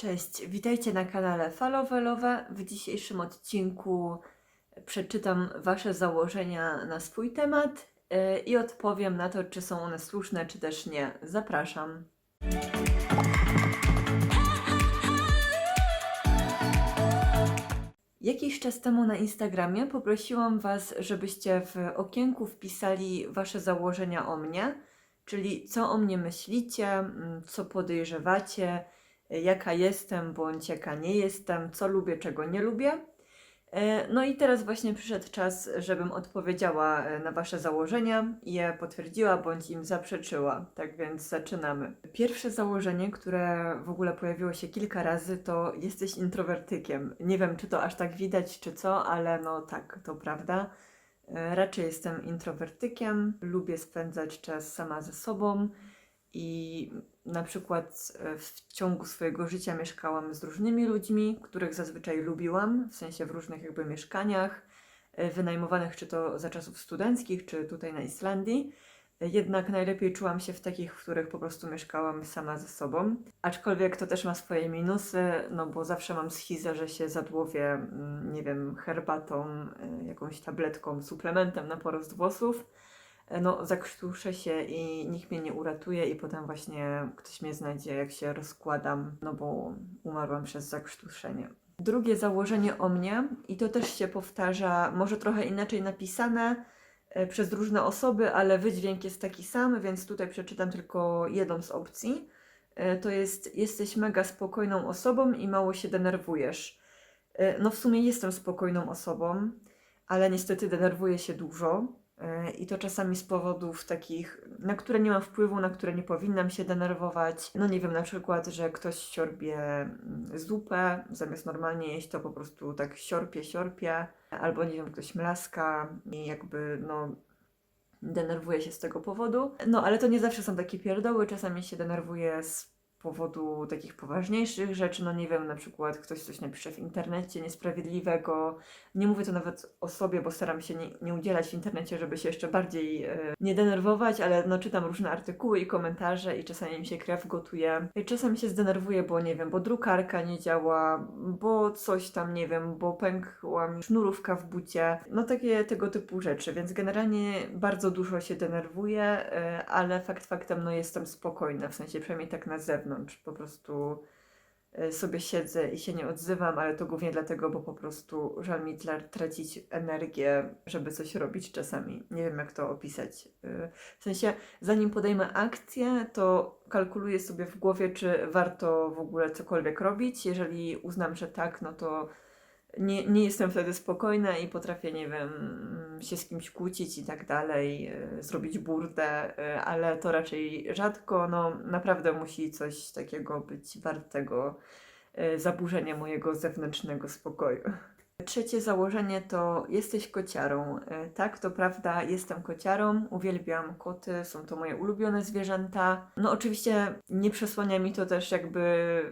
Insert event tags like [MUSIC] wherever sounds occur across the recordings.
Cześć, witajcie na kanale Falowelowe. W dzisiejszym odcinku przeczytam Wasze założenia na swój temat yy, i odpowiem na to, czy są one słuszne, czy też nie. Zapraszam. Jakiś czas temu na Instagramie poprosiłam Was, żebyście w okienku wpisali Wasze założenia o mnie, czyli co o mnie myślicie, co podejrzewacie, jaka jestem bądź jaka nie jestem, co lubię, czego nie lubię. E, No i teraz właśnie przyszedł czas, żebym odpowiedziała e, na Wasze założenia i je potwierdziła bądź im zaprzeczyła. Tak więc zaczynamy. Pierwsze założenie, które w ogóle pojawiło się kilka razy, to jesteś introwertykiem. Nie wiem, czy to aż tak widać, czy co, ale no tak, to prawda. E, Raczej jestem introwertykiem, lubię spędzać czas sama ze sobą i na przykład e, w ciągu swojego życia mieszkałam z różnymi ludźmi, których zazwyczaj lubiłam, w sensie w różnych jakby mieszkaniach, e, wynajmowanych czy to za czasów studenckich, czy tutaj na Islandii. E, Jednak najlepiej czułam się w takich, w których po prostu mieszkałam sama ze sobą. Aczkolwiek to też ma swoje minusy, no bo zawsze mam schizę, że się zadłowię, mm, nie wiem, herbatą, jakąś tabletką, suplementem na porost włosów no, zakrztuszę się i nikt mnie nie uratuje i potem właśnie ktoś mnie znajdzie, jak się rozkładam, no bo umarłam przez zakrztuszenie. Drugie założenie o mnie, i to też się powtarza, może trochę inaczej napisane e, przez różne osoby, ale wydźwięk jest taki sam, więc tutaj przeczytam tylko jedną z opcji. E, To jest, jesteś mega spokojną osobą i mało się denerwujesz. E, No w sumie jestem spokojną osobą, ale niestety denerwuję się dużo. E, I to czasami z powodów takich, na które nie mam wpływu, na które nie powinnam się denerwować. No nie wiem, na przykład, że ktoś siorbie mm, zupę, zamiast normalnie jeść, to po prostu tak siorpie, siorpie. Albo nie wiem, ktoś mlaska i jakby no denerwuję się z tego powodu. No ale to nie zawsze są takie pierdoły, czasami się denerwuję z powodu takich poważniejszych rzeczy, no nie wiem, na przykład ktoś coś napisze w internecie niesprawiedliwego. Nie mówię to nawet o sobie, bo staram się nie, nie udzielać w internecie, żeby się jeszcze bardziej e, nie denerwować, ale no czytam różne artykuły i komentarze i czasami mi się krew gotuje. I czasami się zdenerwuję, bo nie wiem, bo drukarka nie działa, bo coś tam, nie wiem, bo pękła mi sznurówka w bucie. No takie tego typu rzeczy, więc generalnie bardzo dużo się denerwuję, e, ale fakt faktem, no jestem spokojna, w sensie przynajmniej tak na zewnątrz. Po prostu e, sobie siedzę i się nie odzywam, ale to głównie dlatego, bo po prostu żal mi tracić energię, żeby coś robić czasami. Nie wiem, jak to opisać. E, W sensie, zanim podejmę akcję, to kalkuluję sobie w głowie, czy warto w ogóle cokolwiek robić. Jeżeli uznam, że tak, no to nie, nie jestem wtedy spokojna i potrafię, nie wiem, się z kimś kłócić i tak dalej, e, zrobić burdę, e, ale to raczej rzadko. No, naprawdę musi coś takiego być wartego e, zaburzenia mojego zewnętrznego spokoju. Trzecie założenie to jesteś kociarą. Tak, to prawda, jestem kociarą, uwielbiam koty, są to moje ulubione zwierzęta. No oczywiście nie przesłania mi to też jakby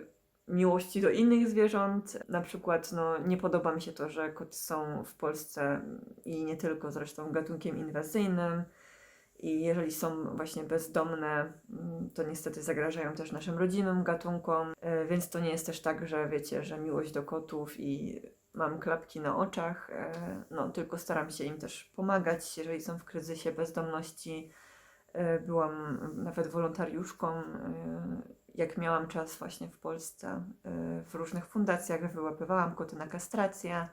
miłości do innych zwierząt. Na przykład no, nie podoba mi się to, że koty są w Polsce i nie tylko zresztą gatunkiem inwazyjnym. I jeżeli są właśnie bezdomne, mm, to niestety zagrażają też naszym rodzimym gatunkom. E, Więc to nie jest też tak, że wiecie, że miłość do kotów i mam klapki na oczach. e, No, tylko staram się im też pomagać, jeżeli są w kryzysie bezdomności. E, Byłam nawet wolontariuszką, jak miałam czas właśnie w Polsce. e, W różnych fundacjach wyłapywałam koty na kastrację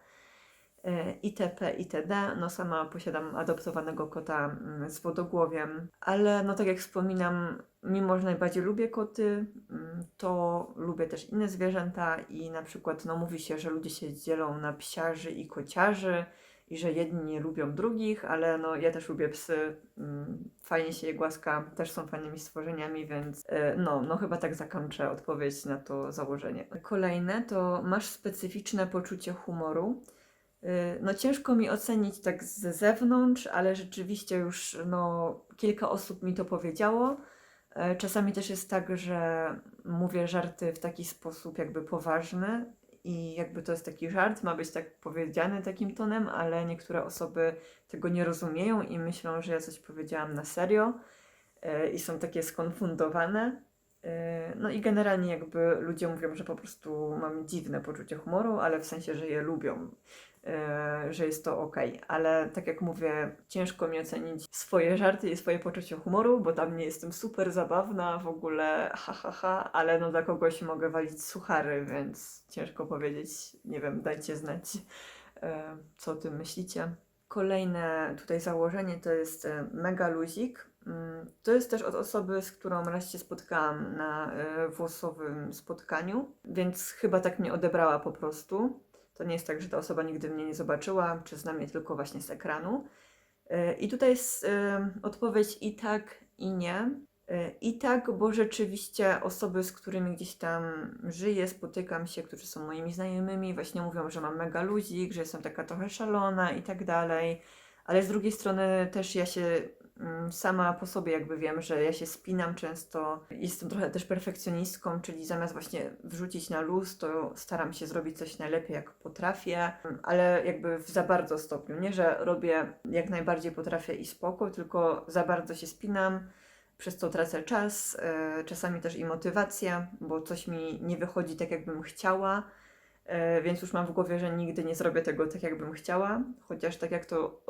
e, itp. itd. No sama posiadam adoptowanego kota mm, z wodogłowiem, ale no tak jak wspominam, mimo że najbardziej lubię koty, mm, to lubię też inne zwierzęta i na przykład no mówi się, że ludzie się dzielą na psiarzy i kociarzy i że jedni nie lubią drugich, ale no ja też lubię psy, mm, fajnie się je głaska, też są fajnymi stworzeniami, więc e, no, no chyba tak zakończę odpowiedź na to założenie. Kolejne to masz specyficzne poczucie humoru. Y, No ciężko mi ocenić tak z zewnątrz, ale rzeczywiście już no, kilka osób mi to powiedziało. E, Czasami też jest tak, że mówię żarty w taki sposób jakby poważny i jakby to jest taki żart, ma być tak powiedziany takim tonem, ale niektóre osoby tego nie rozumieją i myślą, że ja coś powiedziałam na serio e, i są takie skonfundowane. E, No i generalnie jakby ludzie mówią, że po prostu mam dziwne poczucie humoru, ale w sensie, że je lubią, że jest to ok. Ale tak jak mówię, ciężko mi ocenić swoje żarty i swoje poczucie humoru, bo tam nie jestem super zabawna, w ogóle ha ha ha, ale no dla kogoś mogę walić suchary, więc ciężko powiedzieć. Nie wiem, dajcie znać, e, co o tym myślicie. Kolejne tutaj założenie to jest e, mega luzik. Mm, To jest też od osoby, z którą raz się spotkałam na e, włosowym spotkaniu, więc chyba tak mnie odebrała po prostu. To nie jest tak, że ta osoba nigdy mnie nie zobaczyła, czy zna mnie tylko właśnie z ekranu. E, I tutaj jest e, odpowiedź i tak, i nie. E, I tak, bo rzeczywiście osoby, z którymi gdzieś tam żyję, spotykam się, którzy są moimi znajomymi, właśnie mówią, że mam mega luzik, że jestem taka trochę szalona i tak dalej. Ale z drugiej strony też ja się sama po sobie jakby wiem, że ja się spinam często. Jestem trochę też perfekcjonistką, czyli zamiast właśnie wrzucić na luz, to staram się zrobić coś najlepiej jak potrafię, ale jakby w za bardzo stopniu. Nie, że robię jak najbardziej potrafię i spoko, tylko za bardzo się spinam. Przez to tracę czas, e, czasami też i motywację, bo coś mi nie wychodzi tak, jakbym chciała. E, więc już mam w głowie, że nigdy nie zrobię tego tak, jakbym chciała, chociaż tak jak to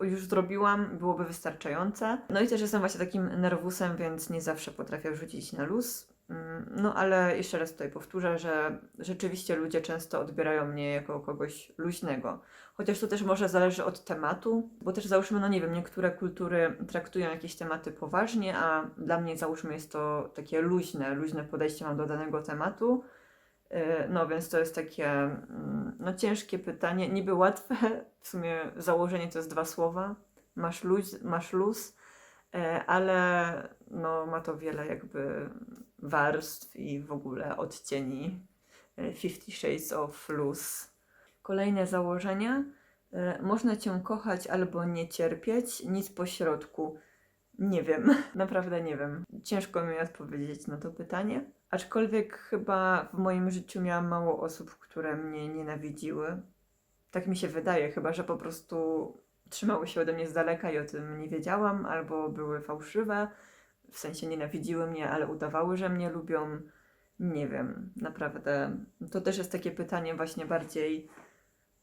już zrobiłam, byłoby wystarczające. No i też jestem właśnie takim nerwusem, więc nie zawsze potrafię wrzucić na luz. Mm, No ale jeszcze raz tutaj powtórzę, że rzeczywiście ludzie często odbierają mnie jako kogoś luźnego. Chociaż to też może zależy od tematu, bo też załóżmy, no nie wiem, niektóre kultury traktują jakieś tematy poważnie, a dla mnie załóżmy jest to takie luźne, luźne podejście mam do danego tematu. Yy, No więc to jest takie mm, no, ciężkie pytanie, niby łatwe, w sumie założenie to jest dwa słowa, masz luz, masz luz, e, ale no, ma to wiele jakby warstw i w ogóle odcieni. E, Fifty Shades of Luz. Kolejne założenia. Można Cię kochać albo nie cierpieć, nic po środku. Nie wiem, [LAUGHS] naprawdę nie wiem. Ciężko mi odpowiedzieć na to pytanie. Aczkolwiek chyba w moim życiu miałam mało osób, które mnie nienawidziły. Tak mi się wydaje, chyba że po prostu trzymały się ode mnie z daleka i o tym nie wiedziałam, albo były fałszywe, w sensie nienawidziły mnie, ale udawały, że mnie lubią. Nie wiem, naprawdę. To też jest takie pytanie właśnie bardziej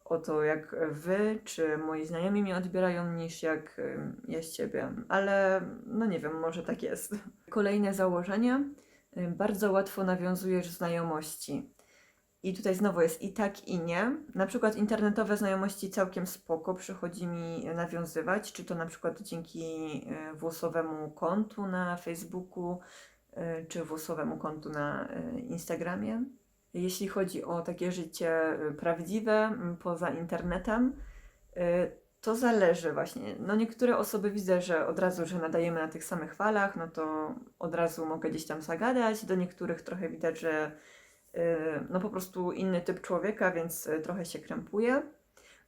o to, jak wy czy moi znajomi mnie odbierają, niż jak ja z ciebie. Ale no nie wiem, może tak jest. Kolejne założenie. Ym, Bardzo łatwo nawiązujesz znajomości. I tutaj znowu jest i tak, i nie. Na przykład internetowe znajomości całkiem spoko przychodzi mi nawiązywać, czy to na przykład dzięki y, włosowemu kontu na Facebooku, y, czy włosowemu kontu na y, Instagramie. Jeśli chodzi o takie życie y, prawdziwe, poza internetem, y, to zależy właśnie. No niektóre osoby widzę, że od razu, że nadajemy na tych samych falach, no to od razu mogę gdzieś tam zagadać. Do niektórych trochę widać, że y, no po prostu inny typ człowieka, więc y, trochę się krępuje.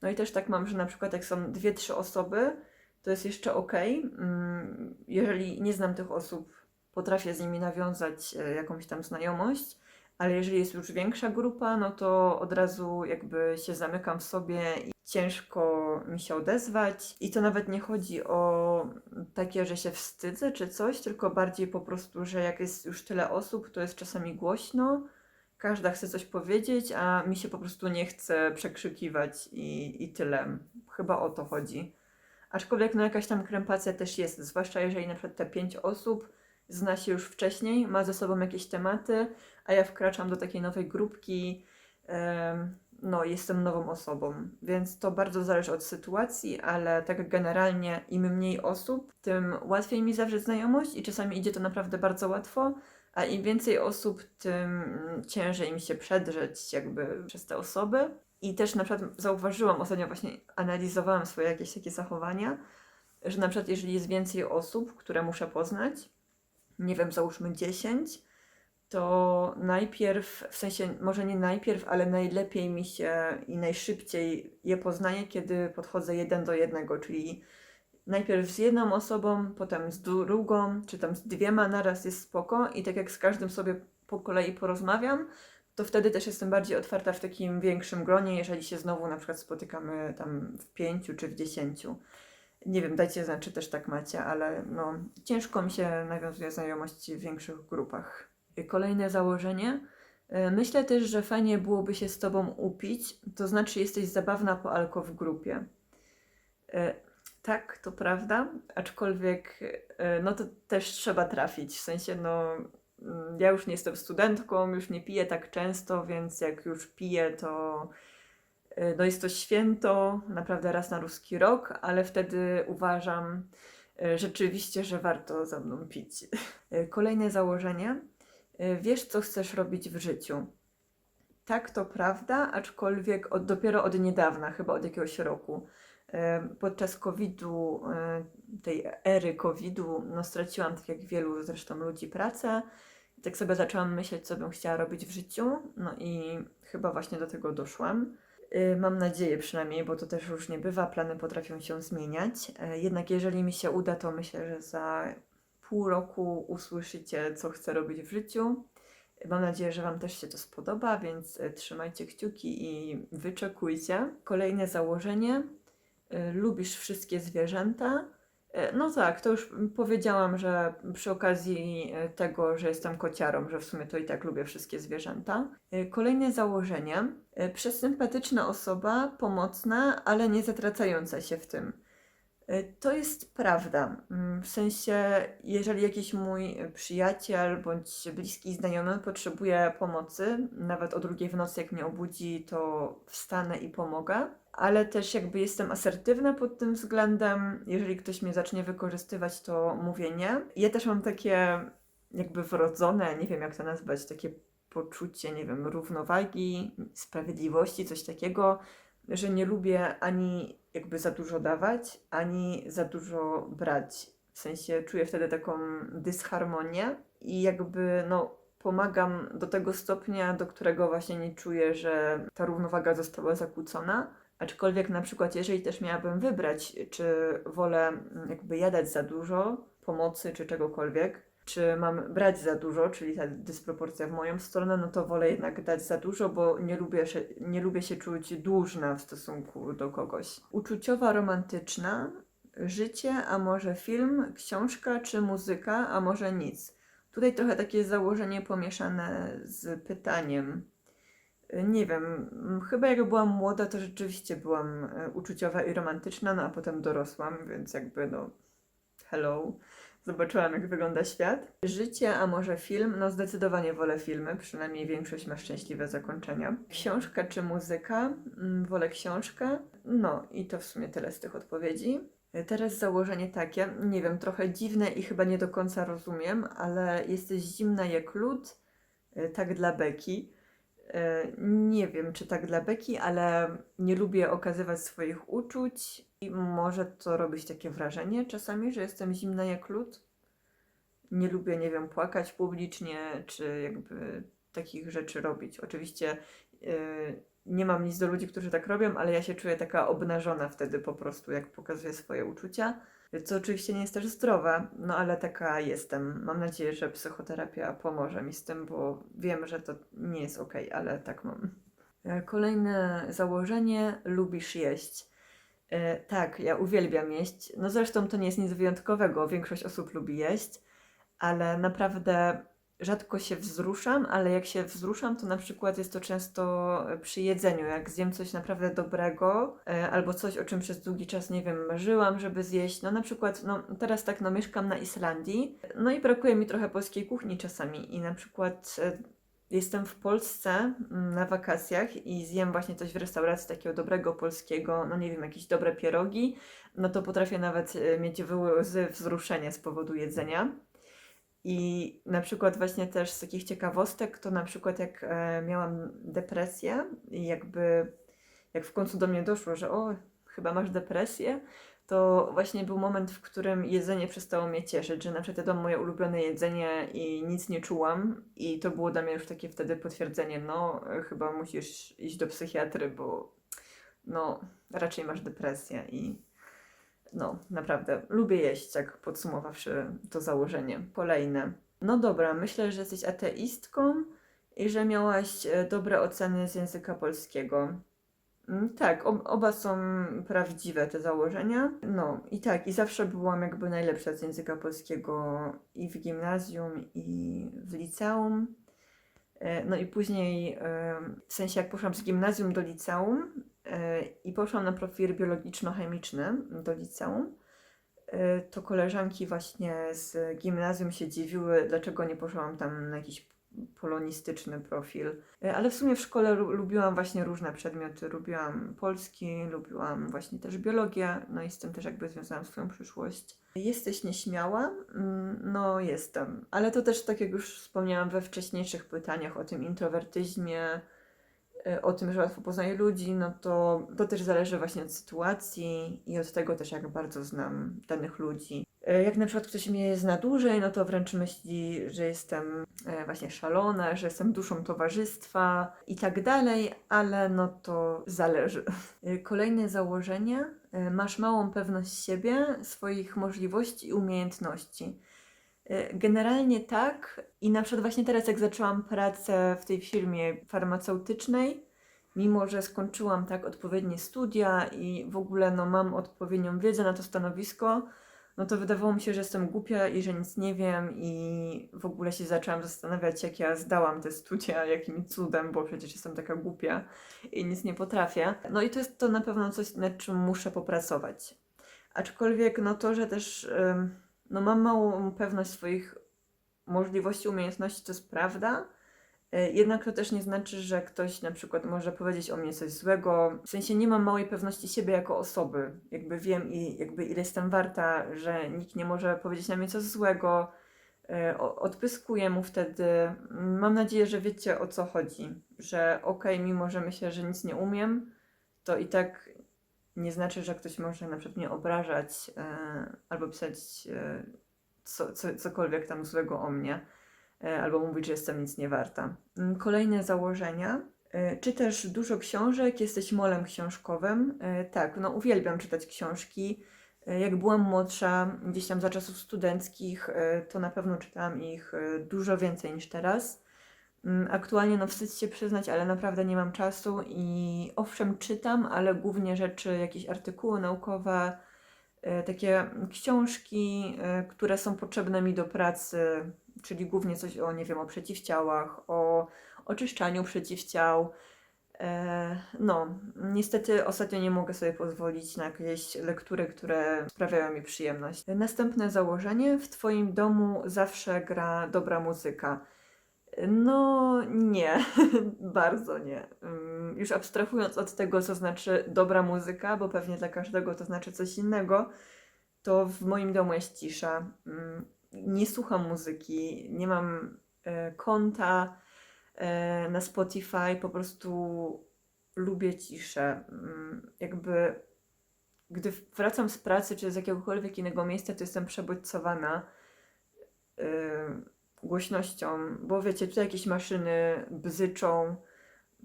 No i też tak mam, że na przykład jak są dwie, trzy osoby, to jest jeszcze ok. Mm, Jeżeli nie znam tych osób, potrafię z nimi nawiązać y, jakąś tam znajomość, ale jeżeli jest już większa grupa, no to od razu jakby się zamykam w sobie i ciężko mi się odezwać. I to nawet nie chodzi o takie, że się wstydzę czy coś, tylko bardziej po prostu, że jak jest już tyle osób, to jest czasami głośno, każda chce coś powiedzieć, a mi się po prostu nie chce przekrzykiwać i, i tyle. Chyba o to chodzi. Aczkolwiek no jakaś tam krępacja też jest, zwłaszcza jeżeli na przykład te pięć osób zna się już wcześniej, ma ze sobą jakieś tematy, a ja wkraczam do takiej nowej grupki, no jestem nową osobą, więc to bardzo zależy od sytuacji, ale tak generalnie im mniej osób, tym łatwiej mi zawrzeć znajomość i czasami idzie to naprawdę bardzo łatwo, a im więcej osób, tym ciężej mi się przedrzeć jakby przez te osoby. I też na przykład zauważyłam, ostatnio właśnie analizowałam swoje jakieś takie zachowania, że na przykład jeżeli jest więcej osób, które muszę poznać, nie wiem, załóżmy 10, to najpierw, w sensie może nie najpierw, ale najlepiej mi się i najszybciej je poznaję, kiedy podchodzę jeden do jednego, czyli najpierw z jedną osobą, potem z drugą, czy tam z dwiema naraz jest spoko i tak jak z każdym sobie po kolei porozmawiam, to wtedy też jestem bardziej otwarta w takim większym gronie, jeżeli się znowu na przykład spotykamy tam w pięciu czy w dziesięciu. Nie wiem, dajcie znać, czy też tak macie, ale no ciężko mi się nawiązuje znajomości w większych grupach. Kolejne założenie. Y, Myślę też, że fajnie byłoby się z tobą upić, to znaczy jesteś zabawna po alko w grupie. Y, Tak, to prawda, aczkolwiek y, no to też trzeba trafić. W sensie, no mm, ja już nie jestem studentką, już nie piję tak często, więc jak już piję, to no jest to święto, naprawdę raz na ruski rok, ale wtedy uważam rzeczywiście, że warto ze mną pić. Kolejne założenie. Y, Wiesz, co chcesz robić w życiu. Tak, to prawda, aczkolwiek od, dopiero od niedawna, chyba od jakiegoś roku. Podczas COVID-u, e, tej ery COVID-u, no straciłam, tak jak wielu zresztą ludzi, pracę. Tak sobie zaczęłam myśleć, co bym chciała robić w życiu. No i chyba właśnie do tego doszłam. E, Mam nadzieję przynajmniej, bo to też różnie bywa, plany potrafią się zmieniać. E, Jednak jeżeli mi się uda, to myślę, że za pół roku usłyszycie, co chcę robić w życiu. Mam nadzieję, że Wam też się to spodoba, więc e, trzymajcie kciuki i wyczekujcie. Kolejne założenie. E, Lubisz wszystkie zwierzęta? E, No tak, to już powiedziałam, że przy okazji tego, że jestem kociarą, że w sumie to i tak lubię wszystkie zwierzęta. Kolejne założenie. Przesympatyczna osoba, pomocna, ale nie zatracająca się w tym. To jest prawda. Mm, W sensie, jeżeli jakiś mój przyjaciel bądź bliski znajomy potrzebuje pomocy, nawet o drugiej w nocy, jak mnie obudzi, to wstanę i pomogę. Ale też jakby jestem asertywna pod tym względem. Jeżeli ktoś mnie zacznie wykorzystywać, to mówię nie. Ja też mam takie jakby wrodzone, nie wiem jak to nazwać, takie poczucie, nie wiem, równowagi, sprawiedliwości, coś takiego, że nie lubię ani jakby za dużo dawać, ani za dużo brać. W sensie czuję wtedy taką dysharmonię i jakby no pomagam do tego stopnia, do którego właśnie nie czuję, że ta równowaga została zakłócona. Aczkolwiek na przykład jeżeli też miałabym wybrać, czy wolę mm, jakby jadać za dużo pomocy czy czegokolwiek, czy mam brać za dużo, czyli ta dysproporcja w moją stronę, no to wolę jednak dać za dużo, bo nie lubię się, nie lubię się czuć dłużna w stosunku do kogoś. Uczuciowa, romantyczna, życie, a może film, książka czy muzyka, a może nic. Tutaj trochę takie założenie pomieszane z pytaniem. Nie wiem, chyba jak byłam młoda, to rzeczywiście byłam y, uczuciowa i romantyczna, no a potem dorosłam, więc jakby no hello, zobaczyłam jak wygląda świat. Życie, a może film? No zdecydowanie wolę filmy, przynajmniej większość ma szczęśliwe zakończenia. Książka czy muzyka? Mm, Wolę książkę. No i to w sumie tyle z tych odpowiedzi. Teraz założenie takie, nie wiem, trochę dziwne i chyba nie do końca rozumiem, ale jesteś zimna jak lód, y, tak dla beki. E, Nie wiem, czy tak dla Beki, ale nie lubię okazywać swoich uczuć i może to robić takie wrażenie czasami, że jestem zimna jak lód. Nie lubię, nie wiem, płakać publicznie, czy jakby takich rzeczy robić. Oczywiście e, nie mam nic do ludzi, którzy tak robią, ale ja się czuję taka obnażona wtedy po prostu, jak pokazuję swoje uczucia. Co oczywiście nie jest też zdrowe, no ale taka jestem. Mam nadzieję, że psychoterapia pomoże mi z tym, bo wiem, że to nie jest ok, ale tak mam. E, Kolejne założenie: lubisz jeść. E, tak, ja uwielbiam jeść. No zresztą to nie jest nic wyjątkowego, większość osób lubi jeść, ale naprawdę rzadko się wzruszam, ale jak się wzruszam, to na przykład jest to często przy jedzeniu. Jak zjem coś naprawdę dobrego, e, albo coś, o czym przez długi czas, nie wiem, marzyłam, żeby zjeść. No na przykład, no teraz tak, no mieszkam na Islandii, no i brakuje mi trochę polskiej kuchni czasami i na przykład e, jestem w Polsce mm, na wakacjach i zjem właśnie coś w restauracji takiego dobrego polskiego, no nie wiem, jakieś dobre pierogi, no to potrafię nawet e, mieć łzy wzruszenia z powodu jedzenia. I na przykład właśnie też z takich ciekawostek, to na przykład jak e, miałam depresję i jakby jak w końcu do mnie doszło, że o, chyba masz depresję, to właśnie był moment, w którym jedzenie przestało mnie cieszyć, że na przykład jadłam moje ulubione jedzenie i nic nie czułam i to było dla mnie już takie wtedy potwierdzenie, no chyba musisz iść do psychiatry, bo no raczej masz depresję i no, naprawdę, lubię jeść, tak podsumowawszy to założenie. Kolejne. No dobra, myślę, że jesteś ateistką i że miałaś e, dobre oceny z języka polskiego. Mm, Tak, ob, oba są prawdziwe te założenia. No i tak, i zawsze byłam jakby najlepsza z języka polskiego i w gimnazjum, i w liceum. E, No i później, w sensie jak poszłam z gimnazjum do liceum i poszłam na profil biologiczno-chemiczny do liceum, e, to koleżanki właśnie z gimnazjum się dziwiły, dlaczego nie poszłam tam na jakiś polonistyczny profil. E, Ale w sumie w szkole lu- lubiłam właśnie różne przedmioty. Lubiłam polski, lubiłam właśnie też biologię, no i z tym też jakby związałam swoją przyszłość. Jesteś nieśmiała? Mm, No, jestem. Ale to też, tak jak już wspomniałam we wcześniejszych pytaniach o tym introwertyzmie, e, o tym, że łatwo poznaje ludzi, no to, to też zależy właśnie od sytuacji i od tego też, jak bardzo znam danych ludzi. E, Jak na przykład ktoś mnie zna dłużej, no to wręcz myśli, że jestem e, właśnie szalona, że jestem duszą towarzystwa i tak dalej, ale no to zależy. Kolejne założenie. Masz małą pewność siebie, swoich możliwości i umiejętności. E, Generalnie tak i na przykład właśnie teraz jak zaczęłam pracę w tej firmie farmaceutycznej, mimo że skończyłam tak odpowiednie studia i w ogóle no mam odpowiednią wiedzę na to stanowisko, no to wydawało mi się, że jestem głupia i że nic nie wiem i w ogóle się zaczęłam zastanawiać, jak ja zdałam te studia, jakim cudem, bo przecież jestem taka głupia i nic nie potrafię. No i to jest to na pewno coś, nad czym muszę popracować. Aczkolwiek no to, że też ym, no mam małą pewność swoich możliwości, umiejętności, to jest prawda, E, Jednak to też nie znaczy, że ktoś na przykład może powiedzieć o mnie coś złego. W sensie nie mam małej pewności siebie jako osoby. Jakby wiem i jakby ile jestem warta, że nikt nie może powiedzieć na mnie coś złego. E, Odpyskuję mu wtedy. Mam nadzieję, że wiecie o co chodzi. Że okej, mimo że myślę, że nic nie umiem, to i tak nie znaczy, że ktoś może na przykład mnie obrażać e, albo pisać e, co, co, cokolwiek tam złego o mnie e, albo mówić, że jestem nic nie warta. Mm, Kolejne założenia. E, Czytasz dużo książek, jesteś molem książkowym. E, Tak, no uwielbiam czytać książki. E, Jak byłam młodsza, gdzieś tam za czasów studenckich, e, to na pewno czytałam ich e, dużo więcej niż teraz. Mm, Aktualnie, no wstyd się przyznać, ale naprawdę nie mam czasu i owszem czytam, ale głównie rzeczy, jakieś artykuły naukowe, e, takie książki, e, które są potrzebne mi do pracy, czyli głównie coś o, nie wiem, o przeciwciałach, o oczyszczaniu przeciwciał. E, No, niestety ostatnio nie mogę sobie pozwolić na jakieś lektury, które sprawiają mi przyjemność. Następne założenie: w Twoim domu zawsze gra dobra muzyka. No, nie, [LAUGHS] bardzo nie. Ym, Już abstrahując od tego, co znaczy dobra muzyka, bo pewnie dla każdego to znaczy coś innego, to w moim domu jest cisza. Ym, Nie słucham muzyki, nie mam e, konta e, na Spotify, po prostu lubię ciszę. Ym, Jakby gdy wracam z pracy czy z jakiegokolwiek innego miejsca, to jestem przebodźcowana yy, głośnością, bo wiecie, tu jakieś maszyny bzyczą,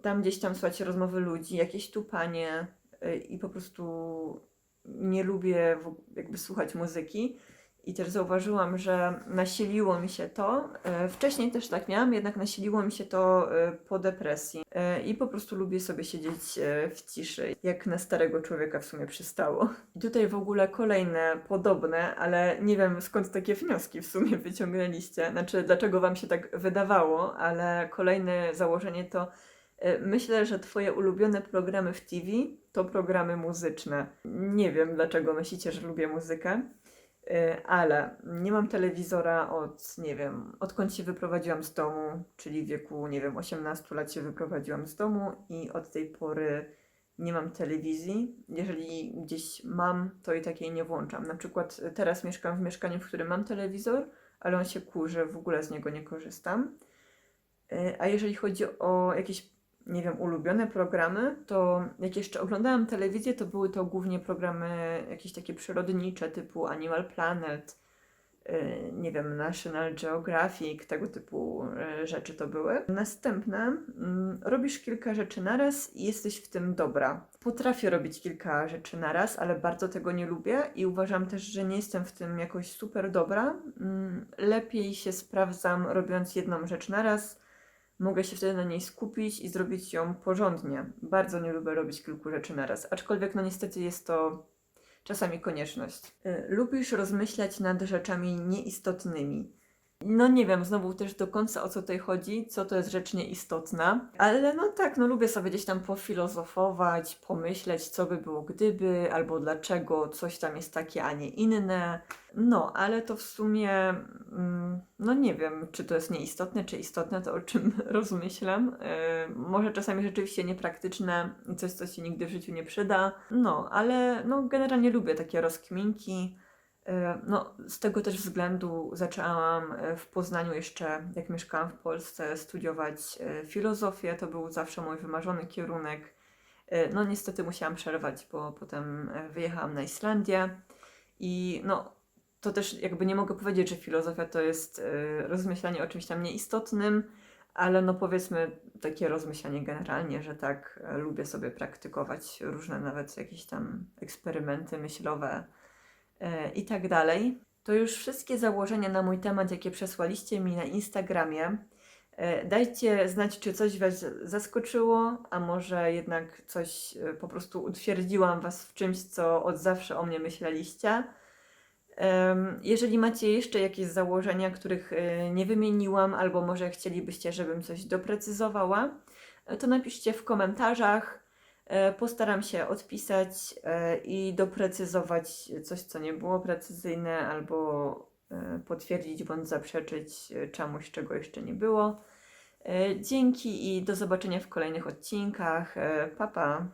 tam gdzieś tam słychać rozmowy ludzi, jakieś tupanie yy, i po prostu nie lubię jakby słuchać muzyki. I też zauważyłam, że nasiliło mi się to. yy, Wcześniej też tak miałam, jednak nasiliło mi się to yy, po depresji. Yy, I po prostu lubię sobie siedzieć w ciszy, jak na starego człowieka w sumie przystało. I tutaj w ogóle kolejne podobne, ale nie wiem skąd takie wnioski w sumie wyciągnęliście. Znaczy, dlaczego Wam się tak wydawało, ale kolejne założenie to myślę, że Twoje ulubione programy w TV to programy muzyczne. Nie wiem dlaczego myślicie, że lubię muzykę. Y, Ale nie mam telewizora od, nie wiem, odkąd się wyprowadziłam z domu, czyli w wieku, nie wiem, 18 lat się wyprowadziłam z domu i od tej pory nie mam telewizji. Jeżeli gdzieś mam, to i takiej nie włączam. Na przykład teraz mieszkam w mieszkaniu, w którym mam telewizor, ale on się kurzy, w ogóle z niego nie korzystam. Y, A jeżeli chodzi o jakieś, nie wiem, ulubione programy, to jak jeszcze oglądałam telewizję, to były to głównie programy jakieś takie przyrodnicze, typu Animal Planet, y, nie wiem, National Geographic, tego typu y, rzeczy to były. Następne, mm, robisz kilka rzeczy naraz i jesteś w tym dobra. Potrafię robić kilka rzeczy naraz, ale bardzo tego nie lubię i uważam też, że nie jestem w tym jakoś super dobra. Mm, Lepiej się sprawdzam robiąc jedną rzecz naraz. Mogę się wtedy na niej skupić i zrobić ją porządnie. Bardzo nie lubię robić kilku rzeczy naraz, aczkolwiek no niestety jest to czasami konieczność. Y, Lubisz rozmyślać nad rzeczami nieistotnymi. No nie wiem, znowu też do końca o co tutaj chodzi, co to jest rzecz nieistotna, ale no tak, no lubię sobie gdzieś tam pofilozofować, pomyśleć, co by było gdyby, albo dlaczego coś tam jest takie, a nie inne. No, ale to w sumie, mm, no nie wiem, czy to jest nieistotne, czy istotne, to o czym [LAUGHS] rozmyślam. Yy, może czasami rzeczywiście niepraktyczne coś, co się nigdy w życiu nie przyda. No, ale no generalnie lubię takie rozkminki. E, No, z tego też względu zaczęłam e, w Poznaniu jeszcze, jak mieszkałam w Polsce, studiować e, filozofię. To był zawsze mój wymarzony kierunek. No, niestety musiałam przerwać, bo potem wyjechałam na Islandię i no, to też jakby nie mogę powiedzieć, że filozofia to jest rozmyślanie o czymś tam nieistotnym, ale no powiedzmy takie rozmyślanie generalnie, że tak lubię sobie praktykować różne nawet jakieś tam eksperymenty myślowe i tak dalej. To już wszystkie założenia na mój temat, jakie przesłaliście mi na Instagramie. E, Dajcie znać, czy coś Was zaskoczyło, a może jednak coś e, po prostu utwierdziłam Was w czymś, co od zawsze o mnie myśleliście. Jeżeli macie jeszcze jakieś założenia, których e, nie wymieniłam, albo może chcielibyście, żebym coś doprecyzowała, e, to napiszcie w komentarzach. E, Postaram się odpisać e, i doprecyzować coś, co nie było precyzyjne, albo e, potwierdzić bądź zaprzeczyć czemuś, czego jeszcze nie było. Dzięki i do zobaczenia w kolejnych odcinkach. Pa, pa.